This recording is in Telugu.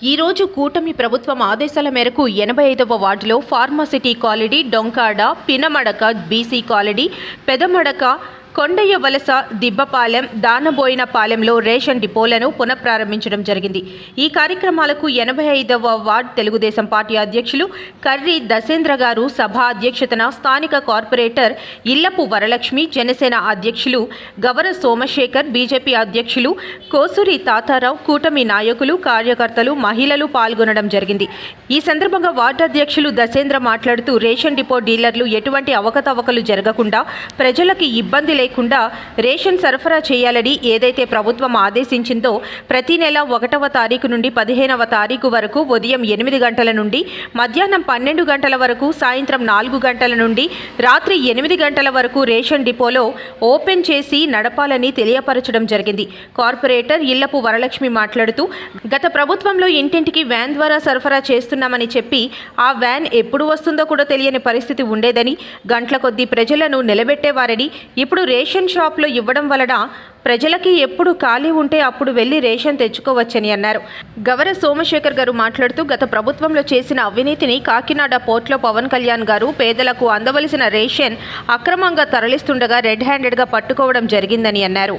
ఈరోజు కూటమి ప్రభుత్వం ఆదేశాల మేరకు ఎనభై ఐదవ వార్డులో pharma city colony Donkada Pinamadaka BC colony Pedamadaka Kondayya Valasa Dibbapalem Danaboyina పాలెంలో ration డిపోలను పునఃప్రారంభించడం జరిగింది. ఈ కార్యక్రమాలకు ఎనభై ఐదవ వార్డ్ తెలుగుదేశం పార్టీ అధ్యక్షులు కర్రి దశేంద్ర గారు సభ అధ్యక్షతన స్థానిక కార్పొరేటర్ ఇల్లపు వరలక్ష్మి జనసేన అధ్యక్షులు గవర సోమశేఖర్ బీజేపీ అధ్యక్షులు కోసూరి తాతారావు కూటమి నాయకులు కార్యకర్తలు మహిళలు పాల్గొనడం జరిగింది. ఈ సందర్భంగా వార్డు అధ్యక్షులు దశేంద్ర మాట్లాడుతూ రేషన్ డిపో డీలర్లు ఎటువంటి అవకతవకలు జరగకుండా ప్రజలకి ఇబ్బంది లేకుండా రేషన్ సరఫరా చేయాలని ఏదైతే ప్రభుత్వం ఆదేశించిందో ప్రతి నెల ఒకటవ తారీఖు నుండి పదిహేనవ తారీఖు వరకు ఉదయం ఎనిమిది గంటల నుండి మధ్యాహ్నం పన్నెండు గంటల వరకు సాయంత్రం నాలుగు గంటల నుండి రాత్రి ఎనిమిది గంటల వరకు రేషన్ డిపోలో ఓపెన్ చేసి నడపాలని తెలియపరచడం జరిగింది. కార్పొరేటర్ ఇళ్ళపు వరలక్ష్మి మాట్లాడుతూ గత ప్రభుత్వంలో ఇంటింటికి వ్యాన్ ద్వారా సరఫరా చేస్తున్నామని చెప్పి ఆ వ్యాన్ ఎప్పుడు వస్తుందో కూడా తెలియని పరిస్థితి ఉండేదని గంటల కొద్దీ ప్రజలను నిలబెట్టేవారని ఇప్పుడు రేషన్ షాప్లో ఇవ్వడం వలన ప్రజలకి ఎప్పుడు ఖాళీ ఉంటే అప్పుడు వెళ్ళి రేషన్ తెచ్చుకోవచ్చని అన్నారు. గవర సోమశేఖర్ గారు మాట్లాడుతూ గత ప్రభుత్వంలో చేసిన అవినీతిని కాకినాడ పోర్ట్లో పవన్ కళ్యాణ్ గారు పేదలకు అందవలసిన రేషన్ అక్రమంగా తరలిస్తుండగా రెడ్ హ్యాండెడ్గా పట్టుకోవడం జరిగిందని అన్నారు.